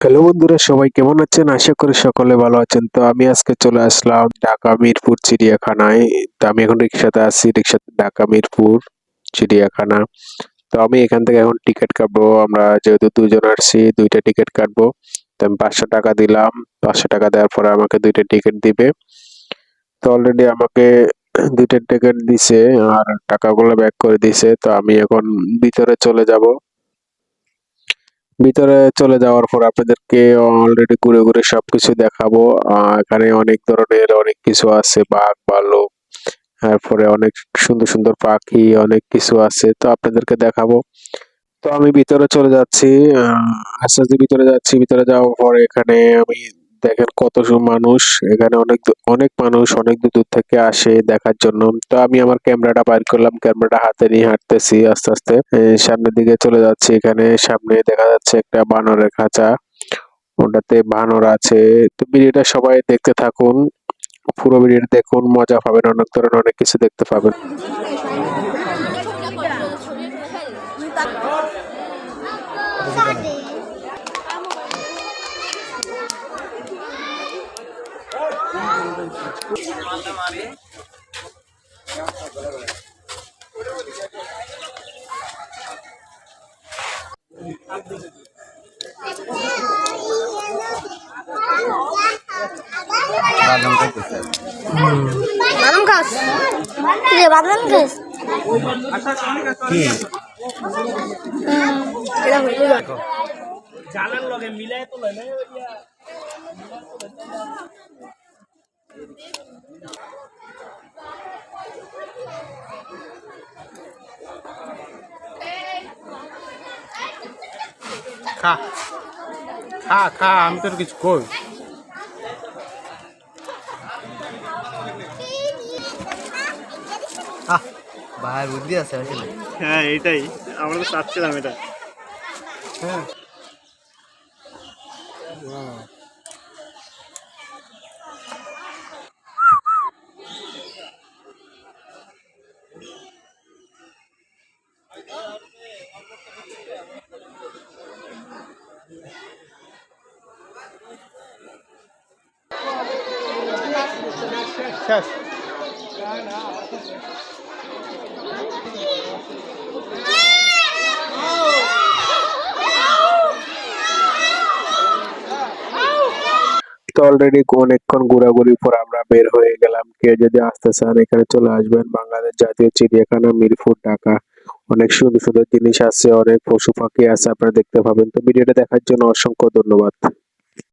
Hello বন্ধুরা, সবাই কেমন আছেন? আশা করি সকলে ভালো আছেন। তো আমি আজকে চলে আসলাম ঢাকা মিরপুর চিড়িয়াখানায়। তো আমি এখন রিক্সাতে আসছি রিক্সাতে ঢাকা মিরপুর চিড়িয়াখানা। তো আমি এখান থেকে এখন টিকিট কাটবো। আমরা যেহেতু দুজন আসছি, দুইটা টিকিট কাটবো। তো আমি পাঁচশো টাকা দিলাম। পাঁচশো টাকা দেওয়ার পরে আমাকে দুইটা টিকিট দিবে। তো অলরেডি আমাকে দুইটা টিকিট দিছে আর টাকাগুলো ব্যাক করে দিছে। তো আমি এখন ভিতরে চলে যাব। ভিতরে চলে যাওয়ার পর আপনাদেরকে অলরেডি ঘুরে ঘুরে সবকিছু দেখাবো। এখানে অনেক ধরনের অনেক কিছু আছে, বাঘ ভাল্লুক তারপরে অনেক সুন্দর সুন্দর পাখি, অনেক কিছু আছে, তো আপনাদেরকে দেখাবো। তো আমি ভিতরে চলে যাচ্ছি আস্তে আস্তে ভিতরে যাচ্ছি, ভিতরে যাওয়ার পর এখানে আমি দেখেন কত মানুষ, এখানে অনেক অনেক মানুষ, অনেক দূর দূর থেকে আসে দেখার জন্য। তো আমি আমার ক্যামেরাটা বাইর করলাম, ক্যামেরাটা হাতে নিয়ে হাঁটতেছি আস্তে আস্তে। সামনের দিকে চলে যাচ্ছি, এখানে সামনে দেখা যাচ্ছে একটা বানরের খাঁচা। ওটাতে বানর আছে। তো ভিডিওটা সবাই দেখতে থাকুন, পুরো ভিডিওটা দেখুন, মজা পাবেন, অনেক ধরনের অনেক কিছু দেখতে পাবেন। বাদাম খাস? কি রে বাদাম খাস? কি? এটা হইল না। লগে মিলাই তো লয় না খা। খা খা আমি তোর কিছু কই? ভাই বুদ্ধি আছে আসলে হ্যাঁ এটাই আমরা তো চাচ্ছিলাম এটা। হ্যাঁ। তো অলরেডি অনেকক্ষণ ঘোরাঘুরির পর আমরা বের হয়ে গেলাম। কেউ যদি আসতে চান, এখানে চলে আসবেন। বাংলাদেশ জাতীয় চিড়িয়াখানা, মিরপুর, ঢাকা। অনেক সুন্দর সুন্দর জিনিস আছে, অনেক পশু পাখি আছে, আপনারা দেখতে পাবেন। তো ভিডিওটা দেখার জন্য অসংখ্য ধন্যবাদ।